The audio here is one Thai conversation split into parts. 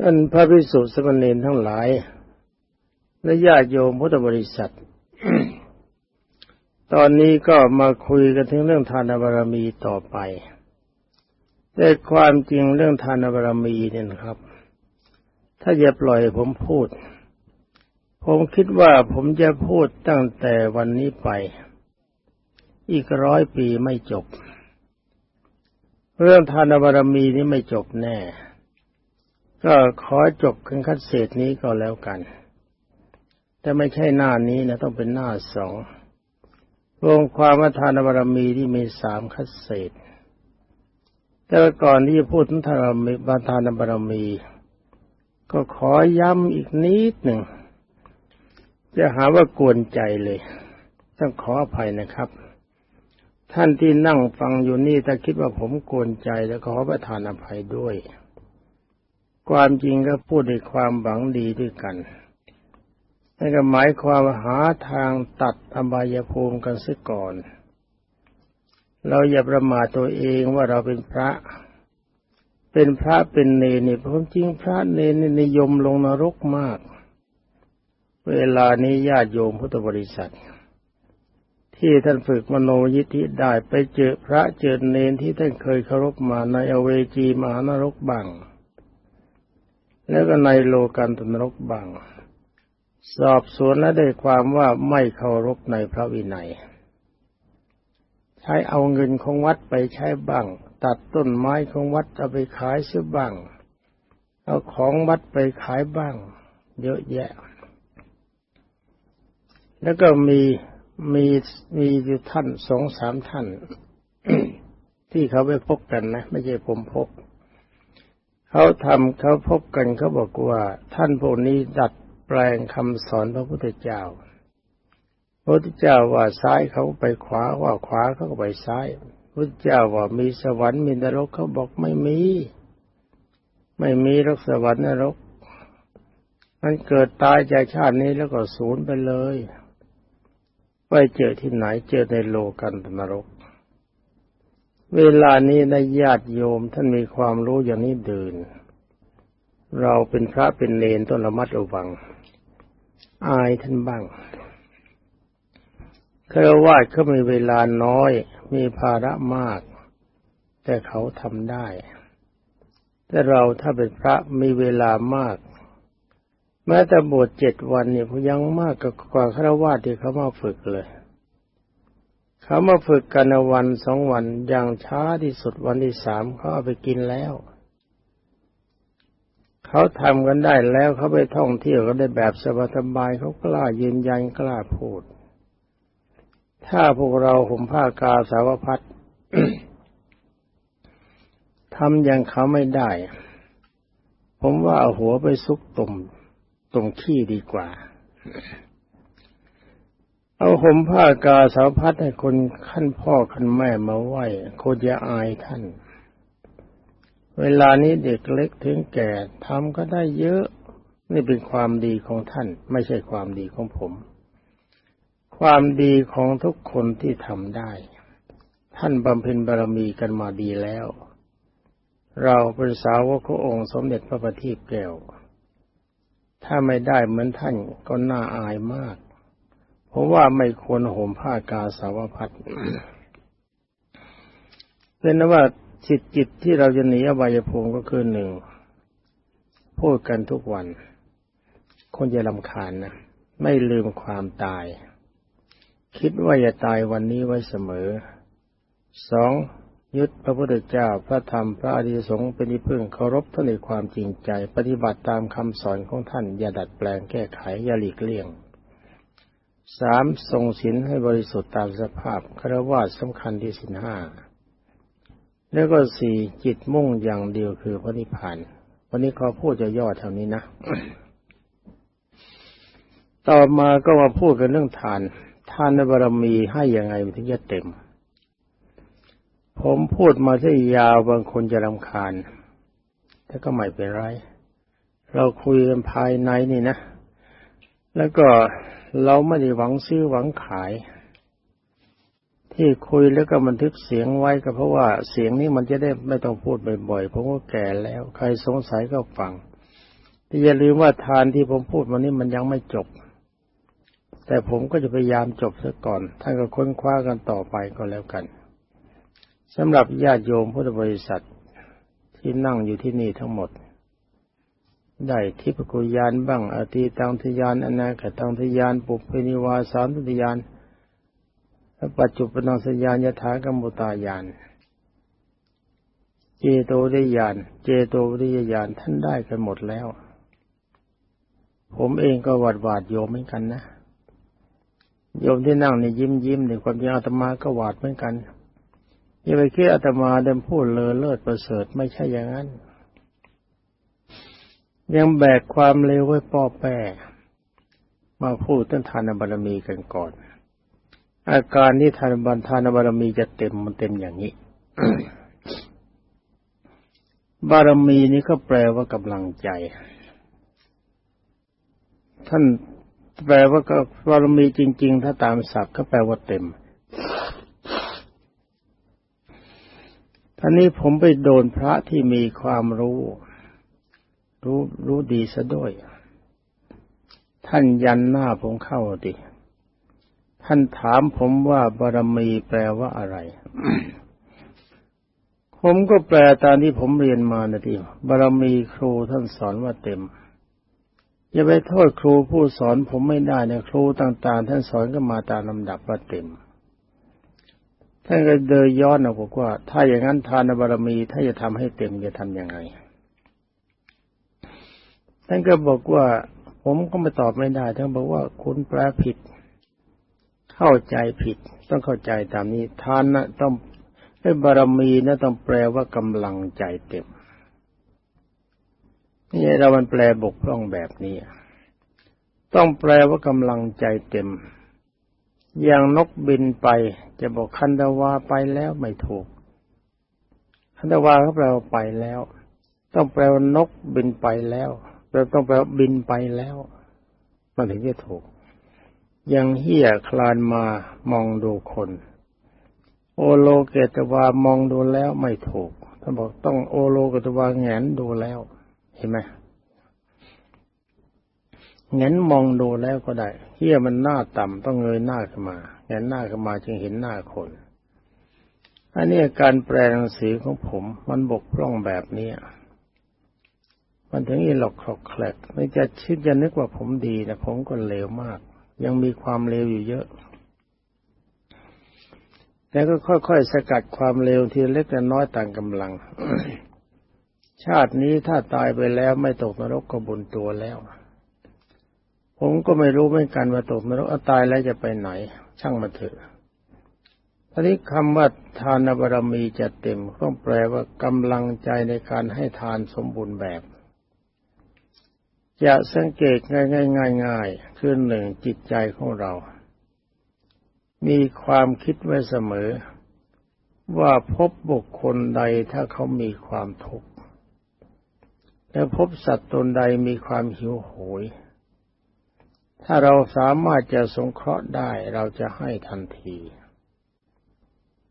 ท่านพระภิกษุสมณีทั้งหลาย และญาติโยมพุทธบริษัท ตอนนี้ก็มาคุยกันถึงเรื่องทานบารมีต่อไป แต่ความจริงเรื่องทานบารมีเนี่ยนะครับ ถ้าอย่าปล่อยผมพูด ผมคิดว่าผมจะพูดตั้งแต่วันนี้ไป อีกร้อยปีไม่จบ เรื่องทานบารมีนี้ไม่จบแน่ ก็ขอจบขึ้นคัดเศษนี้ก็แล้วกัน แต่ไม่ใช่หน้านี้นะต้องเป็นหน้าสองรวมความว่าทานบารมีที่มีสามคัดเศษ แต่ก่อนที่จะพูดถึงทานบารมีบาทานบารมี ก็ขอย้ำอีกนิดหนึ่ง จะหาว่ากวนใจเลย ต้องขออภัยนะครับ ท่านที่นั่งฟังอยู่นี่ถ้าคิดว่าผมกวนใจแล้วขอประทานอภัยด้วย ความจริงก็พูดในความหวังดีด้วยกันนั่นก็หมายความหาทางตัดอบายภูมิกันซะก่อน เราอย่าประมาทตัวเองว่าเราเป็นพระ เป็นพระเป็นเนรนี่ผมจริงพระเนรนิยมลงนรกมาก เวลานี้ญาติโยมพุทธบริษัท ที่ท่านฝึกมโนยิทธิได้ไปเจอพระเจอเนรที่ท่านเคยเคารพมาในอเวจีมหานรกบ้าง แล้วก็ในโลกันตนรกบังสอบสวนและได้ความว่าไม่เคารพในพระวินัย ใช้เอาเงินของวัดไปใช้บ้าง ตัดต้นไม้ของวัดเอาไปขายเสียบ้าง เอาของวัดไปขายบ้าง เยอะแยะ แล้วก็มีมีมีอยู่ท่านสองสามท่าน ที่เขาไปพบกันนะ ไม่ใช่ผมพบ เขาทำเขาพบกันเขาบอกว่า ท่านพวกนี้ดัดแปลงคำสอนพระพุทธเจ้า พระพุทธเจ้าว่าซ้ายเขาไปขวาว่าขวาเขาก็ไปซ้ายพระพุทธเจ้าว่ามีสวรรค์มีนรกเขาบอกไม่มี ไม่มีรกสวรรค์นรก มันเกิดตายจากชาตินี้แล้วก็สูญไปเลย ไปเจอที่ไหนเจอในโลกันนรก เวลานี้นญาติโยมท่านมีความรู้อย่างนี้เดิน เราเป็นพระเป็นเลนต้องระมัดระวัง อายท่านบ้างเคยว่าเขามีเวลาน้อย มีภาระมาก แต่เขาทำได้ แต่เราถ้าเป็นพระมีเวลามาก แม้แต่บวชเจ็ดวันเนี่ยยังมากกว่าฆราวาสที่เขามาฝึกเลย เขามาฝึกกันวันสองวันอย่างช้าที่สุดวันที่สามเขาเอาไปกินแล้ว เขาทำกันได้แล้วเขาไปท่องเที่ยวก็ได้แบบสบายๆเขากล้ายืนยันกล้าพูด ถ้าพวกเราห่มผ้ากาสาวพัดทำอย่างเขาไม่ได้ ผมว่าเอาหัวไปซุกตุ่มตรงขี้ดีกว่า เอาห่มผ้ากาสาวพัดให้คนขั้นพ่อขั้นแม่มาไหว้คจะอายท่าน เวลานี้เด็กเล็กถึงแก่ทำก็ได้เยอะ นี่เป็นความดีของท่าน ไม่ใช่ความดีของผม ความดีของทุกคนที่ทำได้ ท่านบำเพ็ญบารมีกันมาดีแล้ว เราเป็นสาวกขององค์สมเด็จพระบัณฑิตแก้วถ้าไม่ได้เหมือนท่านก็น่าอายมาก ผมว่าไม่ควรห่มผ้ากาสาวพัดเป็นนว่าจิตจิตที่เราจะหนีอบายภูมิก็คือหนึ่งพูดกันทุกวัน คนจะลำคาญนะไม่ลืมความตาย คิดว่าจะตายวันนี้ไว้เสมอสองยึดพระพุทธเจ้าพระธรรมพระอริยสงฆ์เป็นที่พึ่งเคารพท่านในความจริงใจ ปฏิบัติตามคำสอนของท่านอย่าดัดแปลงแก้ไขอย่าหลีกเลี่ยง สามทรงศีลให้บริสุทธิ์ตามสภาพคารวะสำคัญที่สินห้าแล้วก็สี่จิตมุ่งอย่างเดียวคือพระนิพพานวันนี้ขอพูดจะย่อเท่านี้นะ ต่อมาก็มาพูดกันเรื่องทาน ทานในบารมีให้ยังไงถึงจะเต็ม ผมพูดมาที่ยาวบางคนจะรำคาญ แต่ก็ไม่เป็นไร เราคุยกันภายในนี่นะ แล้วก็ เราไม่ได้หวังซื้อหวังขาย ที่คุยแล้วก็บันทึกเสียงไว้ก็เพราะว่าเสียงนี้มันจะได้ไม่ต้องพูดบ่อยๆเพราะว่าแก่แล้ว ใครสงสัยก็ฟังแต่อย่าลืมว่าทานที่ผมพูดวันนี้มันยังไม่จบ แต่ผมก็จะพยายามจบซะก่อนท่านก็ค้นคว้ากันต่อไปก็แล้วกันสำหรับญาติโยมพุทธบริษัทที่นั่งอยู่ที่นี่ทั้งหมด ได้ทิพกุยานบ้างอติตังทยานอนาคตังทยานปุเพนิวาสานทยานปัจจุบันสัญญาณยถากรรมุตายาน เจโตวิญญาณเจโตวิญญาณท่านได้กันหมดแล้ว ผมเองก็หวาดหวาดโยมเหมือนกันนะโยมที่นั่งนี่ยิ้มยิ้มในความจริงอาตมาก็หวาดเหมือนกันอย่าไปคิดอาตมาเดิมพูดเลอเลิศประเสริฐไม่ใช่อย่างนั้น ยังแบกความเลวไว้ป้อแป้มาพูดต้นทานบารมีกันก่อน อาการที่ทานบันทานบารมีจะเต็มมันเต็มอย่างนี้ บารมีนี้ก็แปลว่ากำลังใจ ท่านแปลว่าก็บารมีจริง ๆ ถ้าตามศัพท์ก็แปลว่าเต็มท่านนี้ผมไปโดนพระที่มีความรู้ รู้รู้ดีซะด้วย ท่านยันหน้าผมเข้าดิท่านถามผมว่าบารมีแปลว่าอะไร ผมก็แปลตามที่ผมเรียนมานะทีบารมีครูท่านสอนว่าเต็มอย่าไปโทษครูผู้สอนผมไม่ได้นะครูต่าง ๆ ท่านสอนก็มาตามลำดับว่าเต็ม ท่านก็เดินย้อนออกบอกว่า ถ้าอย่างนั้นทานบารมี ถ้าจะทำให้เต็มจะทำยังไง ท่านก็บอกว่าผมก็ไม่ตอบไม่ได้ท่านบอกว่าคุณแปลผิด เข้าใจผิด ต้องเข้าใจตามนี้ทานนะต้องให้บารมีนะต้องแปลว่ากำลังใจเต็มนี่เรามันแปลบกพร่องแบบนี้ต้องแปลว่ากำลังใจเต็ม อย่างนกบินไป จะบอกคันดาวาไปแล้วไม่ถูก คันดาวาเขาแปลว่าไปแล้ว ต้องแปลว่านกบินไปแล้ว เราต้องแปบินไปแล้วมันถึงจะถูก ยังเฮียคลานมามองดูคน โอโลเกตวามองดูแล้วไม่ถูกท่านบอกต้องโอโลเกตวาแงนดูแล้ว เห็นไหมแงนมองดูแล้วก็ได้เฮียมันหน้าต่ำต้องเงยหน้าขึ้นมาแงนหน้าขึ้นมาจึงเห็นหน้าคนอันนี้การแปลหนังสือของผมมันบกพร่องแบบนี้ มันถึงอีหลอกคลอกแคลกไม่จะชิดจะนึกว่าผมดีนะผมก็เลวมาก ยังมีความเลวอยู่เยอะแต่ก็ค่อยๆสกัดความเลวทีเล็กแต่น้อยต่างกำลัง ชาตินี้ถ้าตายไปแล้วไม่ตกนรกก็บุญตัวแล้ว ผมก็ไม่รู้เหมือนกันว่าตกนรกตายแล้วจะไปไหน ช่างมาเถอะทีนี้คำว่าทานบารมีจะเต็มต้องแปลว่ากำลังใจในการให้ทานสมบูรณ์แบบ จะสังเกตง่ายง่ายง่ายคือหนึ่งจิตใจของเรา มีความคิดไว้เสมอ ว่าพบบุคคลใดถ้าเขามีความทุกข์และพบสัตว์ตนใดมีความหิวโหย ถ้าเราสามารถจะสงเคราะห์ได้เราจะให้ทันที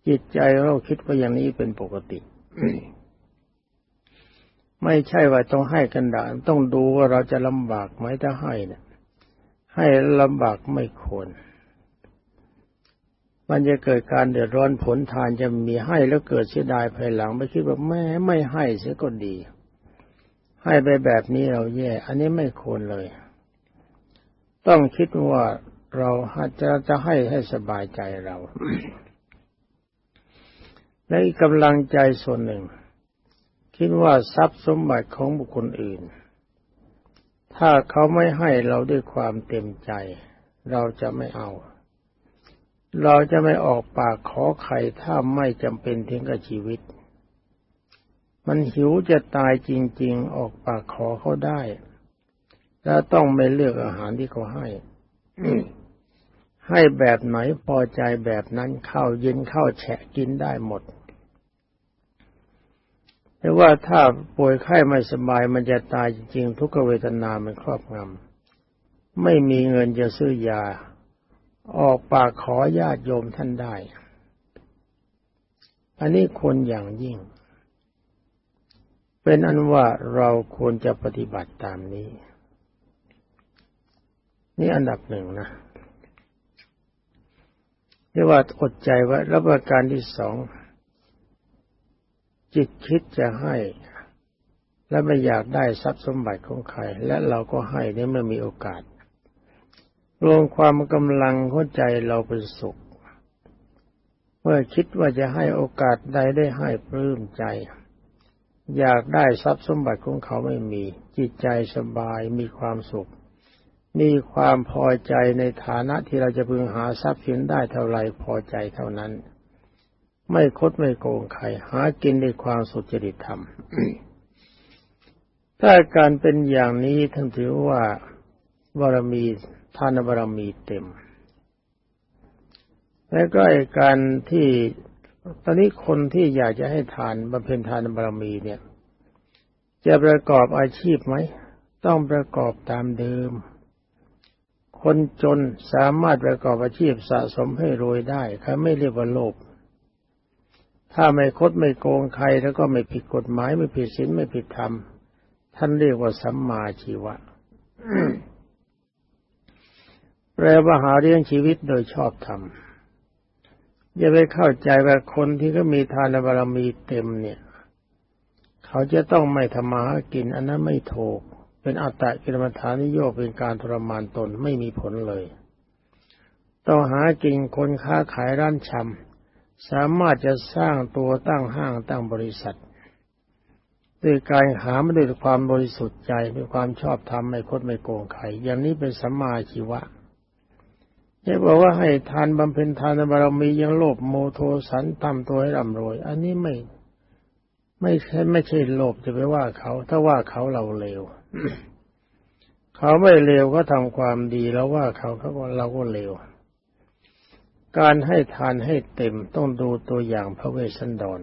จิตใจเราคิดว่าอย่างนี้เป็นปกติ ไม่ใช่ว่าต้องให้กันดานต้องดูว่าเราจะลำบากไหมถ้าให้เนี่ยให้ลำบากไม่ควร มันจะเกิดการเดือดร้อนผลทานจะมีให้แล้วเกิดเสียดายภายหลังไม่คิดว่าแม่ไม่ให้เสียก็ดี ให้ไปแบบนี้เราแย่ อันนี้ไม่ควรเลย ต้องคิดว่าเราจะจะให้ให้สบายใจเรา และกำลังใจส่วนหนึ่ง คิดว่าทรัพย์สมบัติของบุคคลอื่น ถ้าเขาไม่ให้เราด้วยความเต็มใจ เราจะไม่เอา เราจะไม่ออกปากขอใครถ้าไม่จำเป็นถึงกับชีวิต มันหิวจะตายจริง ๆ ออกปากขอเขาได้ แล้วต้องไม่เลือกอาหารที่เขาให้ให้แบบไหนพอใจแบบนั้นข้าวเย็นข้าวแฉะกินได้หมด แต่ว่าถ้าป่วยไข้ไม่สบายมันจะตายจริงๆ ทุกเวทนามันครอบงำไม่มีเงินจะซื้อยา ออกปากขอญาติโยมท่านได้ อันนี้คนอย่างยิ่ง เป็นอันว่าเราควรจะปฏิบัติตามนี้ นี่อันดับหนึ่งนะเรียกว่าอดใจไว้แล้วประการที่สอง จิตคิดจะให้ และไม่อยากได้ทรัพย์สมบัติของใคร และเราก็ให้เนี่ยไม่มีโอกาส รวมความกำลังหัวใจเราเป็นสุข เมื่อคิดว่าจะให้โอกาสใดได้ให้ปลื้มใจ อยากได้ทรัพย์สมบัติของเขาไม่มี จิตใจสบายมีความสุขมีความพอใจในฐานะที่เราจะพึงหาทรัพย์สินได้เท่าไรพอใจเท่านั้น ไม่คดไม่โกงใคร หากินด้วยความสุจริตธรรม ถ้าการเป็นอย่างนี้ท่านถือว่าบารมีทานบารมีเต็ม และก็การที่ตอนนี้คนที่อยากจะให้ทานบำเพ็ญทานบารมีเนี่ย จะประกอบอาชีพไหม ต้องประกอบตามเดิม คนจนสามารถประกอบอาชีพสะสมให้รวยได้เขาไม่เรียกว่าโลภ ถ้าไม่คดไม่โกงใครแล้วก็ไม่ผิดกฎหมายไม่ผิดศีลไม่ผิดธรรม ท่านเรียกว่าสัมมาชีวะแปลว่าหาเรื่องชีวิตโดยชอบธรรมอย่าไปเข้าใจว่าคนที่ก็มีทานบารมีเต็มเนี่ย เขาจะต้องไม่ทำมาหากินอันนั้นไม่ถูก เป็นอัตตะกิลมัฐานิโยเป็นการทรมานตนไม่มีผลเลย ต้องหากินคนค้าขายร้านชำ สามารถจะสร้างตัวตั้งห้างตั้งบริษัทด้วยการหามาด้วยความบริสุทธิ์ใจด้วยความชอบธรรมไม่คดไม่โกงใครอย่างนี้เป็นสัมมาชีวะจะบอกว่าให้ทานบำเพ็ญทานบารมียังโลภโมโทสันทำตัวให้ร่ำรวย อันนี้ไม่ไม่ใช่ไม่ใช่โลภจะไปว่าเขา ถ้าว่าเขาเราเลวเขาไม่เลวก็ทำความดีแล้วว่าเขาเขาก็เราก็เลว การให้ทานให้เต็มต้องดูตัวอย่างพระเวสสันดร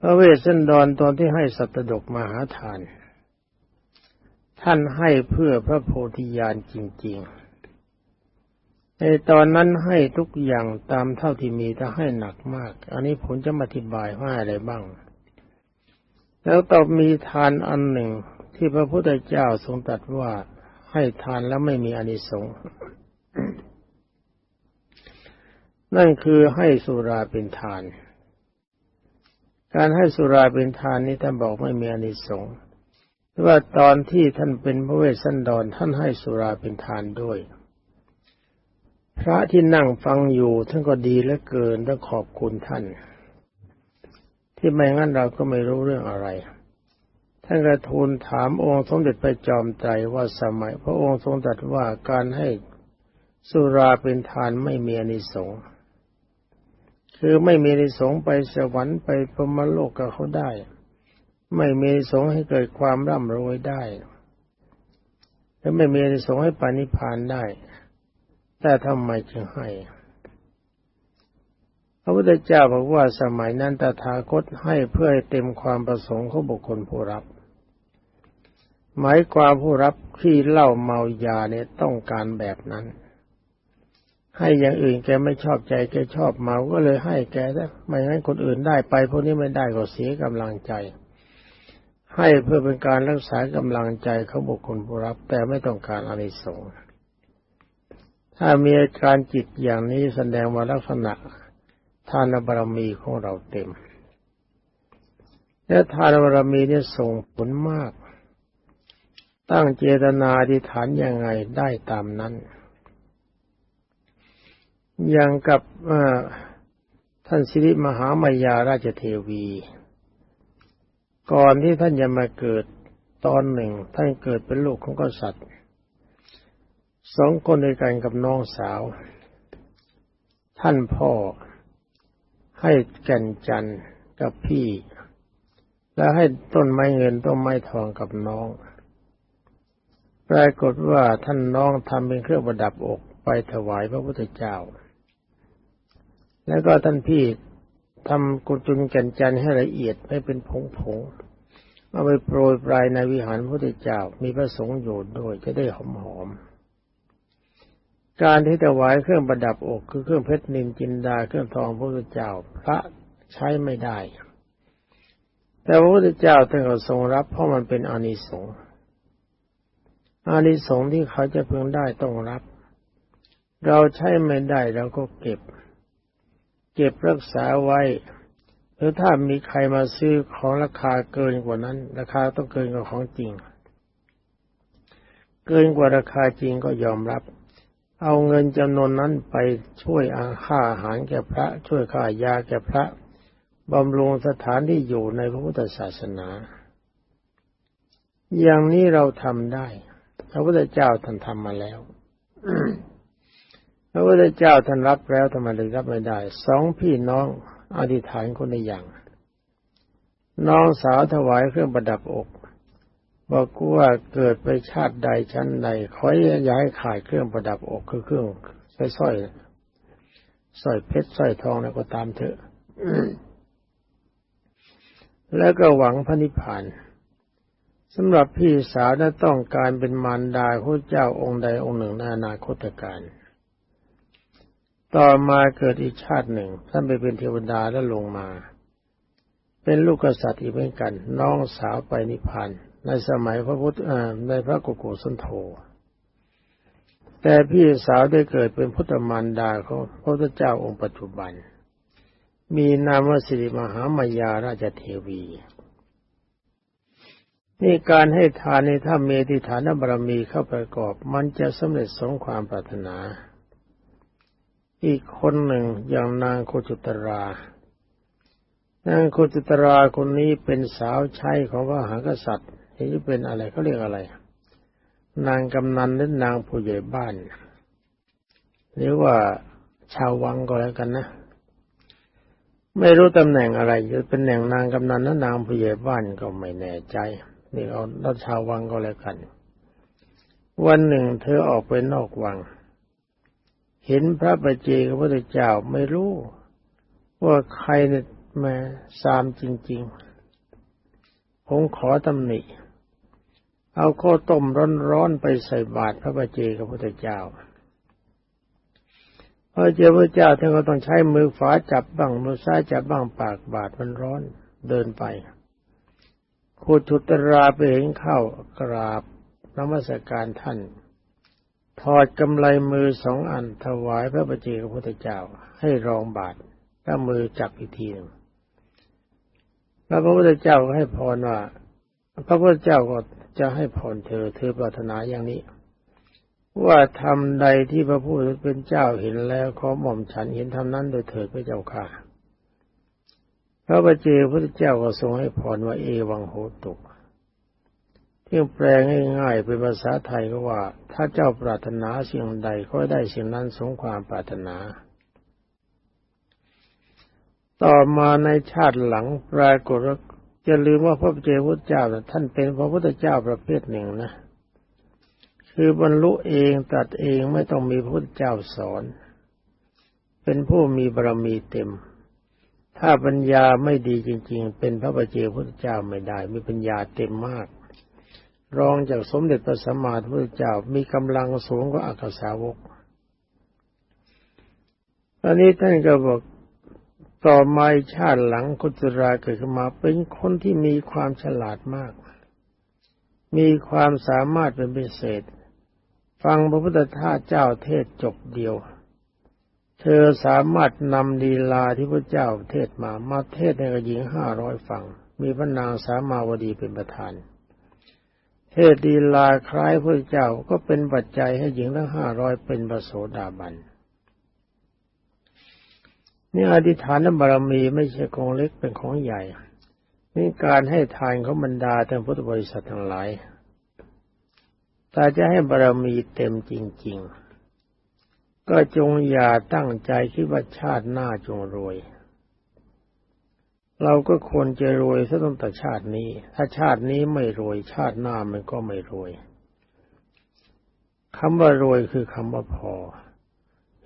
พระเวสสันดรตอนที่ให้สัตดกมาหาทาน ท่านให้เพื่อพระโพธิญาณจริง ๆ ในตอนนั้นให้ทุกอย่างตามเท่าที่มีแต่ให้หนักมาก อันนี้ผมจะมาอธิบายว่าอะไรบ้าง แล้วต่อมีทานอันหนึ่งที่พระพุทธเจ้าทรงตรัสว่าให้ทานแล้วไม่มีอนิสงส์ นั่นคือให้สุราเป็นทาน การให้สุราเป็นทานนี้ท่านบอกไม่มีอนิสงส์ว่าตอนที่ท่านเป็นพระเวสสันดรท่านให้สุราเป็นทานด้วย พระที่นั่งฟังอยู่ท่านก็ดีเหลือเกินต้องขอบคุณท่าน ที่ไม่งั้นเราก็ไม่รู้เรื่องอะไร ท่านกระทูลถามองค์สมเด็จพระจอมไตรว่าสมัย พระองค์ทรงตรัสว่าการให้สุราเป็นทานไม่มีอนิสงส์ คือไม่มีอนิสงไปสวรรค์ไปพรมโลกกับเขาได้ ไม่มีอนิสงให้เกิดความร่ำรวยได้ และไม่มีอนิสงให้ปานิพานได้ แต่ทำไมจึงให้พระพุทธเจ้าบอกว่าสมัยนั้นตถาคตให้เพื่อให้เต็มความประสงค์ของบุคคลผู้รับ หมายความผู้รับที่เล้าเมายาเนี่ยต้องการแบบนั้น ให้อย่างอื่นแกไม่ชอบใจแกชอบเมา ก็เลยให้แกแต่ไม่งั้นคนอื่นได้ไปพวกนี้ไม่ได้ก็เสียกำลังใจ ให้เพื่อเป็นการรักษากำลังใจเขาบุคคลผู้รับ แต่ไม่ต้องการอานิสงส์ถ้ามีอาการจิตอย่างนี้แสดงว่าลักษณะทานบารมีของเราเต็ม และทานบารมีนี่ส่งผลมาก ตั้งเจตนาอธิษฐานยังไงได้ตามนั้น อย่างกับท่านสิริมหามายาราชเทวี ก่อนที่ท่านจะมาเกิดตอนหนึ่ง ท่านเกิดเป็นลูกของกษัตริย์สองคนด้วยกันกับน้องสาว ท่านพ่อให้แก่นจันกับพี่ แล้วให้ต้นไม้เงินต้นไม้ทองกับน้อง ปรากฏว่าท่านน้องทำเป็นเครื่องประดับอกไปถวายพระพุทธเจ้า แล้วก็ท่านพี่ทำกุจุนแก่นจันให้ละเอียดไม่เป็นผงผงเอาไปโปรยปลายในวิหารพระพุทธเจ้ามีพระสงฆ์อยู่ด้วยจะได้หอมหอมการที่ถวายเครื่องประดับอกคือเครื่องเพชรนินจินดาเครื่องทองพระพุทธเจ้าพระใช้ไม่ได้ แต่พระพุทธเจ้าท่านก็ทรงรับเพราะมันเป็นอานิสงส์อานิสงส์ที่เขาจะพึงได้ต้องรับ เราใช้ไม่ได้เราก็เก็บ เก็บรักษาไว้ หรือถ้ามีใครมาซื้อของราคาเกินกว่านั้น ราคาต้องเกินกว่าของจริง เกินกว่าราคาจริงก็ยอมรับ เอาเงินจำนวนนั้นไปช่วยอาค่าอาหารแก่พระ ช่วยค่ายาแก่พระบำรุงสถานที่อยู่ในพระพุทธศาสนา อย่างนี้เราทำได้ พระพุทธเจ้าท่านทำมาแล้ว พระพุทธเจ้าท่านรับแล้วทำไมเลยรับไม่ได้สองพี่น้องอธิษฐานคนในอย่าง น้องสาวถวายเครื่องประดับอก บอกว่าเกิดไปชาติใดชั้นใดขออย่าให้ขายเครื่องประดับอกคือเครื่องสร้อยสร้อยสร้อยเพชรสร้อยทองแล้วก็ตามเถอะแล้วก็หวังพระนิพพานสำหรับพี่สาวนั้นต้องการเป็นมารดาพระเจ้าองค์ใดองค์หนึ่งในอนาคตการ ต่อมาเกิดอีกชาติหนึ่ง ท่านไปเป็นเทวดาแล้วลงมา เป็นลูกกษัตริย์อีกเหมือนกัน น้องสาวไปนิพพานในสมัยพระพุทธในพระโกุกุสันโธแต่พี่สาวได้เกิดเป็นพุทธมารดาของพระพุทธเจ้าองค์ปัจจุบัน มีนามว่าสิริมหามายาราชเทวีนี่การให้ทานในถ้าเมติฐานบารมีเข้าประกอบ มันจะสำเร็จสมความปรารถนา อีกคนหนึ่งอย่างนางโคจุตรานางโคจุตราคนนี้เป็นสาวใช้ของพระหากษัตริย์ที่เป็นอะไรเขาเรียกอะไร นางกำนันหรือนางผู้ใหญ่บ้าน หรือว่าชาววังก็แล้วกันนะไม่รู้ตำแหน่งอะไรจะเป็นแหน่งนางกำนันหรือนางผู้ใหญ่บ้านก็ไม่แน่ใจนี่เอารัชาววังก็แล้วกัน วันหนึ่งเธอออกไปนอกวัง เห็นพระประเจกับพระพุทธเจ้าไม่รู้ ว่าใครเนี่ยมาสามจริง ๆ ผมขอตำหนิเอาข้าวต้มร้อนๆไปใส่บาตรพระประเจกับพระพุทธเจ้าพอเจอพระเจ้าท่านก็ต้องใช้มือขวาจับบ้างมือซ้ายจับบ้างปากบาดมันร้อนเดินไปโคชุตราไปเห็นเข้ากราบนมัสการท่าน ถอดกำไลมือสองอันถวายพระประเจกับพระเจ้า ให้รองบาทแล้วมือจับอีกทีหนึ่งแล้วพระพุทธเจ้าก็ให้พรว่า พระพุทธเจ้าก็จะให้พรเธอ เธอปรารถนาอย่างนี้ ว่าทำใดที่พระผู้เป็นเจ้าเห็นแล้วขอหม่อมฉันเห็นทำนั้นโดยเถิดพระเจ้าค่ะพระบาเจพระเจ้าก็ทรงให้พรว่าเอวังโหตุ ที่แปลง่ายๆเป็นภาษาไทยก็ว่า ถ้าเจ้าปรารถนาสิ่งใดก็ได้สิ่งนั้นสมความปรารถนา ต่อมาในชาติหลังปรากฏจะลืมว่าพระเจ้าพระเจ้าท่านเป็นพระพุทธเจ้าประเภทหนึ่งนะ คือบรรลุเองตัดเองไม่ต้องมีพระพุทธเจ้าสอน เป็นผู้มีบารมีเต็ม ถ้าปัญญาไม่ดีจริง ๆ เป็นพระบัจเจพุทธเจ้าไม่ได้ มีปัญญาเต็มมาก รองจากสมเด็จพระสัมมาสัมพุทธเจ้ามีกำลังสูงกว่าอักษาวกตอนนี้ท่านก็บอกต่อมาชาติหลังกุตราเกิดขึ้นมาเป็นคนที่มีความฉลาดมาก มีความสามารถเป็นพิเศษ ฟังพระพุทธทาเจ้าเทศจบเดียว เธอสามารถนำดีลาที่พระเจ้าเทศมามาเทศในกหญิงห้าร้อยฟัง มีพระนางสามาวดีเป็นประธาน เทศดีลาคล้ายพระเจ้าก็เป็นปัจจัยให้หญิงทั้งห้าร้อยเป็นประโสดาบันนี่อธิษฐานบารมีไม่ใช่ของเล็กเป็นของใหญ่ นี่การให้ทานของบรรดาท่านพุทธบริษัททั้งหลายถ้าจะให้บารมีเต็มจริง ๆ ก็จงอย่าตั้งใจคิดว่าชาติหน้าจงรวย เราก็ควรจะรวยซะตั้งแต่ชาตินี้ ถ้าชาตินี้ไม่รวยชาติหน้ามันก็ไม่รวยคำว่ารวยคือคำว่าพอ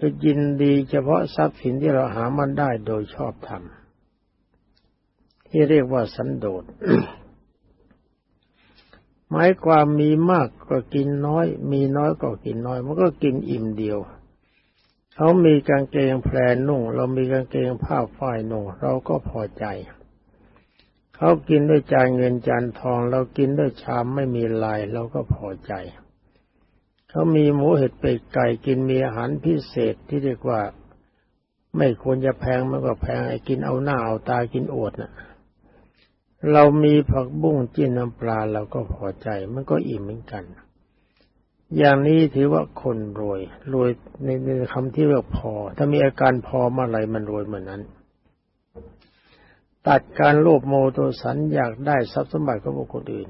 จะยินดีเฉพาะทรัพย์สินที่เราหามันได้โดยชอบธรรมที่เรียกว่าสันโดษหมายความมีมากก็กินน้อย มีน้อยก็กินน้อย มันก็กินอิ่มเดียว เขามีกางเกงแพรนุ่ง เรามีกางเกงผ้าฝ้ายนุ่งเราก็พอใจ เขากินด้วยจานเงินจานทอง เรากินด้วยชามไม่มีลายเราก็พอใจ เขามีหมูเห็ดเป็ดไก่กินมีอาหารพิเศษที่เรียกว่าไม่ควรจะแพงมันก็แพงไอ้กินเอาหน้าเอาตากินอวดน่ะ เรามีผักบุ้งจิ้นน้ำปลาเราก็พอใจ มันก็อิ่มเหมือนกัน อย่างนี้ถือว่าคนรวย รวยในในคำที่ว่าพอ ถ้ามีอาการพอมื่อไรมันรวยเหมือนนั้น ตัดการโลภโมโทสันอยากได้ทรัพย์สมบัติของบุคคลอื่น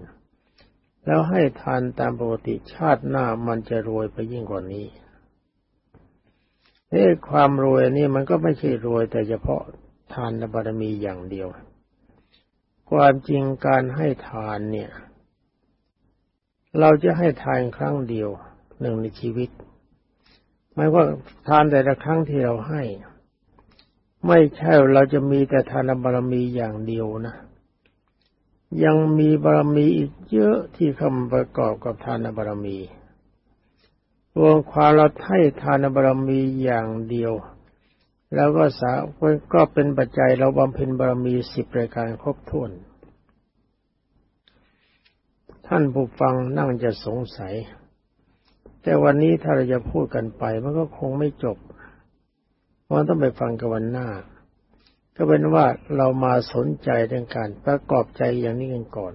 แล้วให้ทานตามปกติชาติหน้ามันจะรวยไปยิ่งกว่านี้เอ้ความรวยนี่มันก็ไม่ใช่รวย แต่เฉพาะทานบารมีอย่างเดียว ความจริงการให้ทานเนี่ย เราจะให้ทานครั้งเดียวหนึ่งในชีวิตหมายว่าทานแต่ละครั้งที่เราให้ ไม่ใช่เราจะมีแต่ทานบารมีอย่างเดียวนะ ยังมีบารมีอีกเยอะที่เข้าประกอบกับทานบารมีรวมความเราให้ทานบารมีอย่างเดียว แล้วก็สาก็เป็นปัจจัยเราบำเพ็ญบารมีสิบรายการครบถ้วน ท่านผู้ฟังนั่งจะสงสัย แต่วันนี้ถ้าเราจะพูดกันไปมันก็คงไม่จบ เพราะต้องไปฟังกันวันหน้า ก็เป็นว่าเรามาสนใจเรื่องการประกอบใจอย่างนี้กันก่อน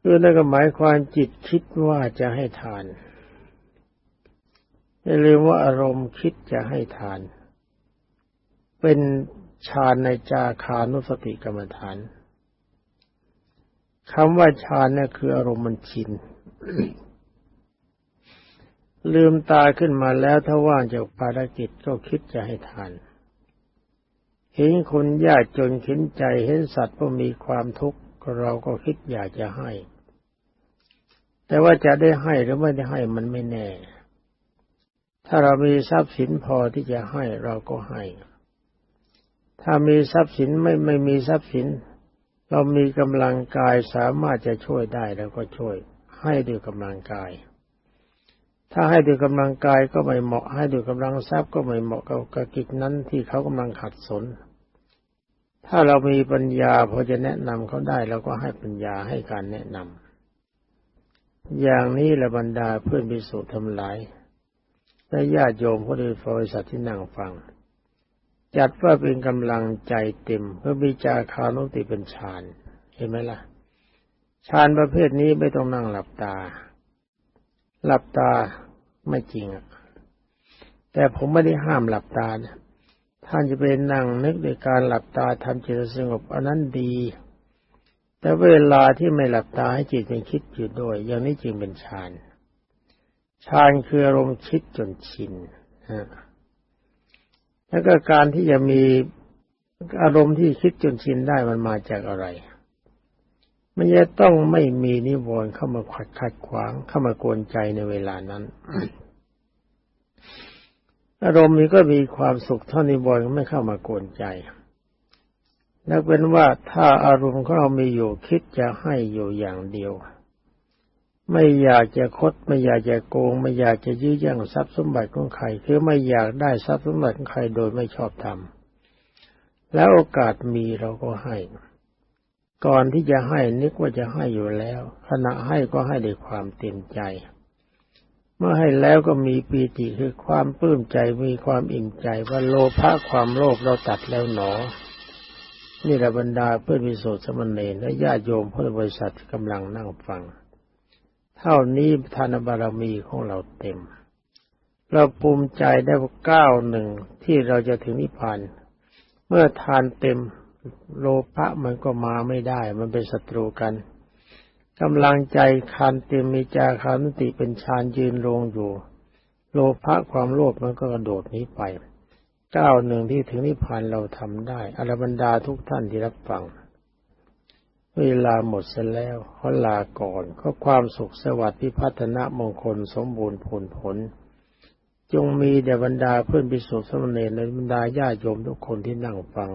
คือนั่นก็หมายความจิตคิดว่าจะให้ทานอย่าลืมว่าอารมณ์คิดจะให้ทาน เป็นฌานในจาคานุสติกรรมฐาน คำว่าฌานนี่คืออารมณ์มันชิน ลืมตาขึ้นมาแล้วถ้าว่างจากภารกิจก็คิดจะให้ทาน เห็นคนยากจนเข็นใจเห็นสัตว์ก็มีความทุกข์เราก็คิดอยากจะให้ แต่ว่าจะได้ให้หรือไม่ได้ให้มันไม่แน่ ถ้าเรามีทรัพย์สินพอที่จะให้เราก็ให้ ถ้ามีทรัพย์สินไม่ไม่มีทรัพย์สิน เรามีกำลังกายสามารถจะช่วยได้แล้วก็ช่วย ให้ด้วยกำลังกาย ถ้าให้ด้วยกำลังกายก็ไม่เหมาะ ให้ด้วยกำลังทรัพย์ก็ไม่เหมาะกับกิจนั้นที่เขากำลังขัดสน ถ้าเรามีปัญญาพอจะแนะนำเขาได้เราก็ให้ปัญญาให้การแนะนำอย่างนี้ละบรรดาเพื่อนพิสุทธ์ทำลายและญาติโยมผู้โดยบริษัทที่นั่งฟัง จัดว่าเป็นกำลังใจเต็มเพื่อมีจาคานุติเป็นฌานเห็นไหมล่ะฌานประเภทนี้ไม่ต้องนั่งหลับตา หลับตาไม่จริงอะ แต่ผมไม่ได้ห้ามหลับตานะท่านจะไปนั่งนึกในการหลับตาทำจิตสงบอันนั้นดี แต่เวลาที่ไม่หลับตาให้จิตยังคิดอยู่ด้วย อย่างนี้จึงเป็นฌานฌานคืออารมณ์คิดจนชิน แล้วก็การที่จะมีอารมณ์ที่คิดจนชินได้มันมาจากอะไร มันจะต้องไม่มีนิวรณ์เข้ามาขัดขัดขวางเข้ามากวนใจในเวลานั้นอารมณ์นี้ก็มีความสุขเท่านิวรณ์ไม่เข้ามากวนใจนักเป็นว่าถ้าอารมณ์ของเรามีอยู่คิดจะให้อยู่อย่างเดียว ไม่อยากจะคด ไม่อยากจะโกง ไม่อยากจะยื้อแย่งทรัพย์สมบัติของใครคือไม่อยากได้ทรัพย์สมบัติของใครโดยไม่ชอบธรรมแล้วโอกาสมีเราก็ให้ ก่อนที่จะให้นึกว่าจะให้อยู่แล้ว ขณะให้ก็ให้ด้วยความเต็มใจ เมื่อให้แล้วก็มีปีติคือความปลื้มใจมีความอิ่มใจว่าโลภะความโลภเราตัดแล้วหนอ นี่แหละบรรดาเพื่อนวิโสสมณเณรและญาติโยมเพื่อนบริษัทกำลังนั่งฟัง เท่านี้ทานบารมีของเราเต็ม เราภูมิใจได้ก้าวหนึ่งที่เราจะถึงนิพพาน เมื่อทานเต็มโลภะมันก็มาไม่ได้ มันเป็นศัตรูกันกำลังใจคานเต็มมีจาคานุติเป็นฌานยืนลงอยู่ โลภะความโลภมันก็กระโดดนี้ไปก้าวหนึ่งที่ถึงนิพพานเราทำได้อรบรรดาทุกท่านที่รับฟัง เวลาหมดเสร็จแล้วขอลาก่อนขอความสุขสวัสดิ์พิพัฒนมงคลสมบูรณ์ผลผล จงมีแด่บรรดาเพื่อนพิสุทธิ์สมณเณรและบรรดาญาโยมทุกคนที่นั่งฟัง